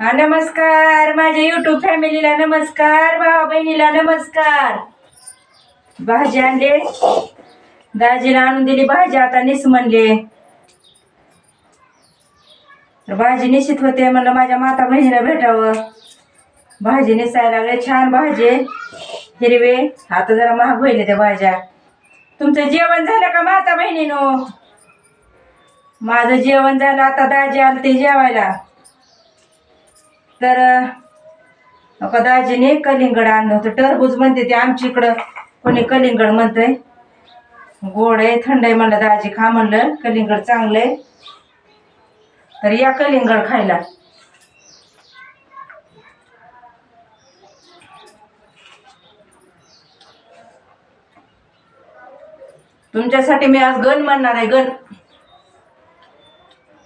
हा नमस्कार. माझ्या युट्यूब फॅमिलीला नमस्कार भावा बहिणीला नमस्कार. भाजी आणले. दाजीला आणून दिली भाजी आता निस म्हणले. भाजी निश्चित होते म्हणलं माझ्या माता बहिणीला भेटावं. भाजी निसायला लागले. छान भाजी हिरवे. आता जरा महाग होईल त्या भाज्या. तुमचं जेवण झालं का माता बहिणीनो? माझं जेवण झालं. आता दाजी आलं ते जेवायला. तर का दाजीने कलिंगड आणलं होतं. टरबूज म्हणते ते आमच्या इकडं. कोणी कलिंगड म्हणतंय. गोड आहे थंड आहे म्हणलं दाजी खा म्हणलं. कलिंगड चांगलं आहे. तर या कलिंगड खायला. तुमच्यासाठी मी आज गण म्हणणार आहे गण.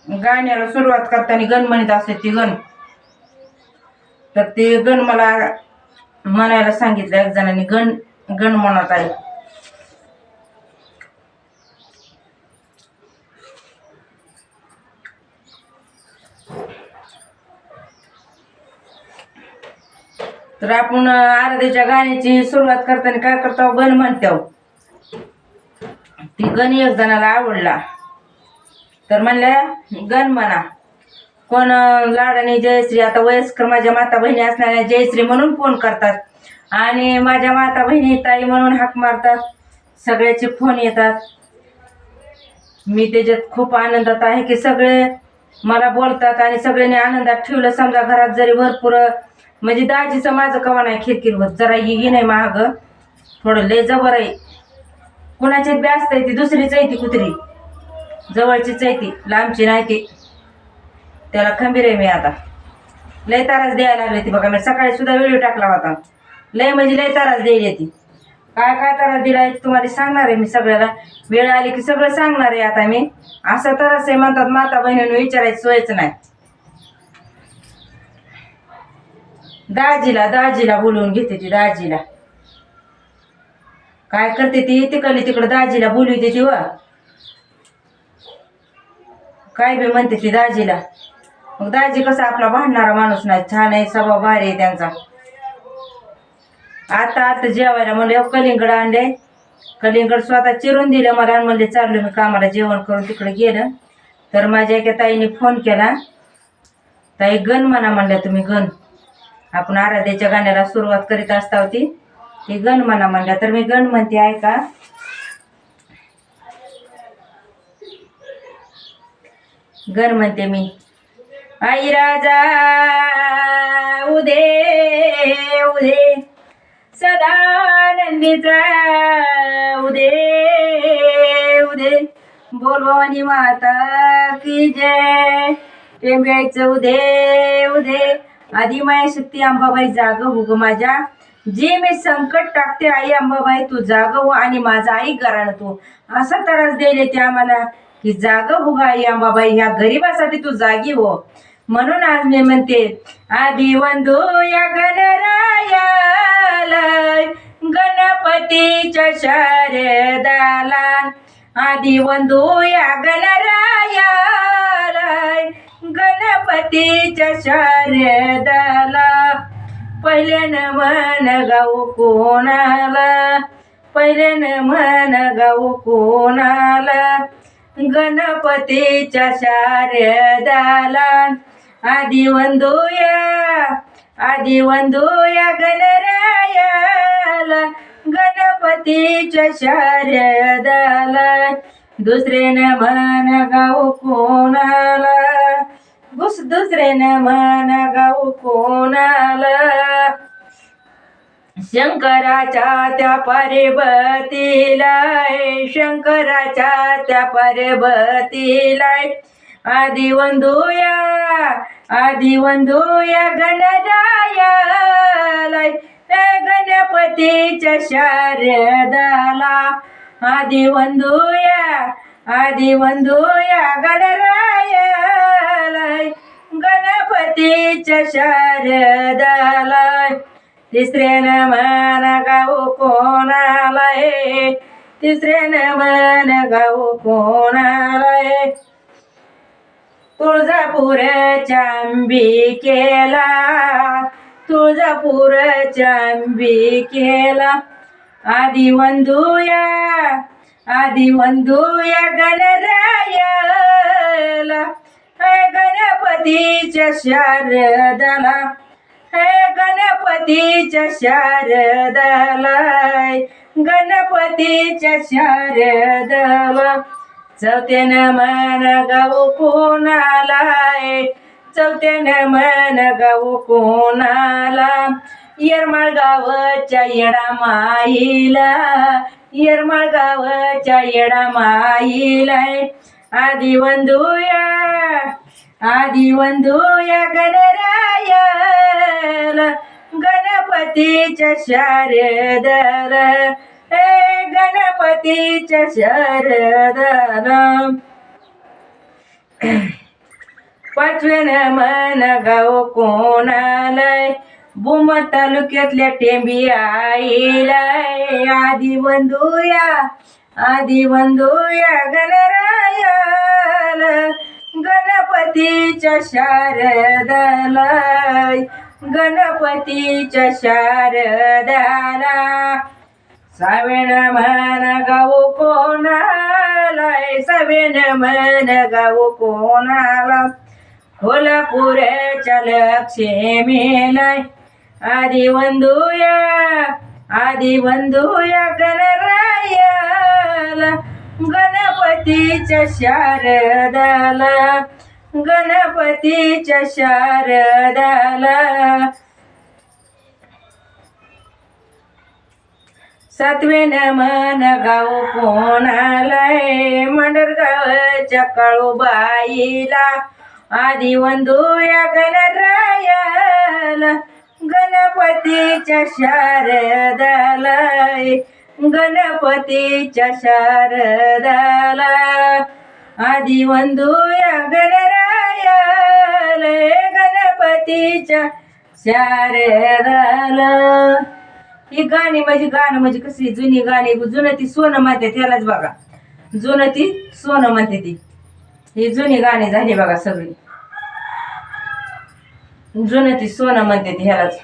गाण्याला सुरुवात करताना गण म्हणत असते ती गण. तर ते गण मला म्हणायला सांगितलं एक जणांनी गण गण म्हणत आहे. तर आपण आराध्याच्या गाण्याची सुरुवात करताना काय करतो? गण म्हणतो. ती गण एक जणाला आवडला. तर म्हणल्या गण म्हणा. कोण लाडाने जयश्री आता वयस्कर माझ्या माता बहिणी असणाऱ्या जयश्री म्हणून फोन करतात. आणि माझ्या माता बहिणी ताई म्हणून हाक मारतात. सगळ्याचे फोन येतात. मी त्याच्यात खूप आनंदात आहे की सगळे मला बोलतात आणि सगळ्यांनी आनंदात ठेवलं. समजा घरात जरी भरपूर म्हणजे दाजीचं माझं कवा नाही खिरकीर होत. जरा ही नाही महाग थोडं लय जबर आहे. कुणाची बी आहे ती दुसरीच आहे ती कुत्री. जवळचीच आहे ती लांबची नाही ती. त्याला खंबीर आहे मी आता. लय तारास द्यायला लागली ती बघा मी सकाळी सुद्धा व्हिडिओ टाकला होता. लय म्हणजे लय तारास द्यायला ती. काय काय तारास दिला तुम्हाला सांगणार आहे मी सगळ्याला? वेळ आली की सगळं सांगणार आहे आता मी. असं तरच आहे म्हणतात माता बहिणीनं विचारायची सोयच नाही. दाजीला दाजीला बोलवून घेते ती दाजीला. काय करते ती? तिकडली तिकडं दाजीला बोलवते ती व. काय बी म्हणते ती दाजीला. मग दाजी कसा आपला भांडणारा माणूस नाही छान आहे स्वभाव भारी आहे त्यांचा. आता आता जेवायला म्हणले कलिंगड आणले कलिंगड स्वतः चिरून दिलं मला आणि म्हणले चाललो मी कामाला जेवण करून तिकडे गेलं. तर माझ्या एका ताईने फोन केला. ताई गण म्हणा म्हणल्या तुम्ही गण. आपण आराध्याच्या गाण्याला सुरुवात करीत असता होती ती गण म्हणा म्हणल्या. तर मी गण म्हणते ऐका. गण म्हणते मी आई राजा उदे उदे. सदानंदीचा उदे उदे. बोल भवानी माता की जय. टेंब्याचं उदे उदे. आधी माया शक्ती अंबाबाई जाग हो माझ्या. जे मी संकट टाकते आई अंबाबाई तू जाग हो आणि माझा आई गराण तू. असा त्रास द्यायले ते आम्हाला की जाग हो आई अंबाबाई ह्या गरीबासाठी तू जागी हो. म्हणून आज मी म्हणते आधी वंदू या गणरायाला गणपतीच्या शारदाला आधी वंदू या गणरायाला गणपतीच्या शारदाला पहिल्यानं मन गाऊ कोणाला पहिल्यानं मन गाऊ कोणाला गणपतीच्या शारदाला आधी वंदूया आधी वंदूया गणरायाला गणपतीच्या शारदाला. दुसऱ्यानं मन गाऊ कोणाला? दुस दुसऱ्यानं मन गाऊ कोणाला? शंकराच्या त्या पार्वतीला शंकराच्या त्या पार्वतीला आधी वंदूया आधी वंदूया गणरायाला गणपतीच्या शारदाला. आधी वंदूया आधी वंदूया गणरायाला गणपतीच्या शारदाला तिसऱ्यानं मन गाऊ कोणाला हे तिसऱ्यानं मन गाऊ कोणाला हे तुळजापूरच्या अंबिकेला तुळजापूरच्या अंबिकेला. आधी वंदूया आधी वंदूया गणरायाला. हे गणपतीच्या शारदाला हे गणपतीच्या शारदाला. गणपतीच्या शारदाला. चौथ्यानं मन गाऊ कोणालाय? चौथ्यानं मन गाऊ कोणाला? येरमाळ गावच्या येडा माईला येरमाळ गावच्या येडा माईलाय. आधी वंदूया आधी वंदूया गणरायाला गणपतीच्या शारदला. हे गणपतीच्या शारदाला पाचव्यानं मन गाव कोणालाय? बुम तालुक्यातल्या टेंबी आईलाय. आधी बंधूया आधी बंधूया गणरायाला. गणपतीच्या शारदालाय गणपतीच्या शारदाला. सावेण मन गाव कोणालाय? सावेण मन गाव कोणाला? कोल्हापूरच्या लक्ष्मीलाय आदि वंदूया आदि वंदूया गणरायाला. गणपतीच्या शारदाला गणपतीच्या शारदाला. सातवेन मन गाव कोणालाय? मंडरगावच्या काळूबाईला वंदू या गणरायल गणपतीच्या शारदालाय गणपतीच्या शारदाला. आधी वंदू या गणरायल गणपतीच्या शारदाला. ही गाणी म्हणजे गाणं म्हणजे कशी जुनी गाणी जुनं ती सोनं म्हणते त्यालाच बघा. जुनं ती सोनं म्हणते ती. ही जुनी गाणी झाली बघा सगळी. जुनं ती सोनं म्हणते ती ह्यालाच.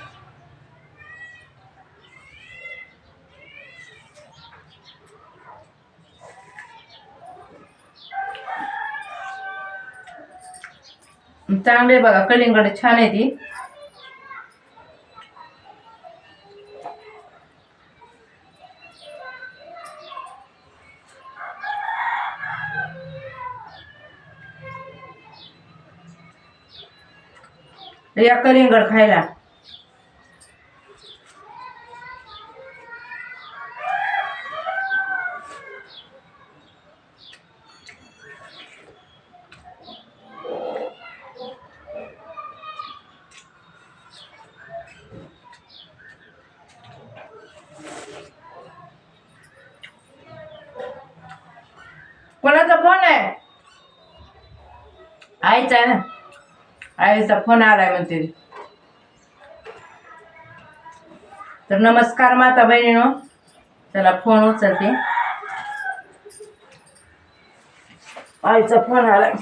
चांगले बघा कलिंगड छान आहे ती. या कलिंगड खायला. कोणाचा फोन आहे? आईचा आहे ना? आईचा फोन आलाय म्हणते. तर नमस्कार माता बहिणीनो. त्याला फोन उचलते. आईचा फोन आलाय.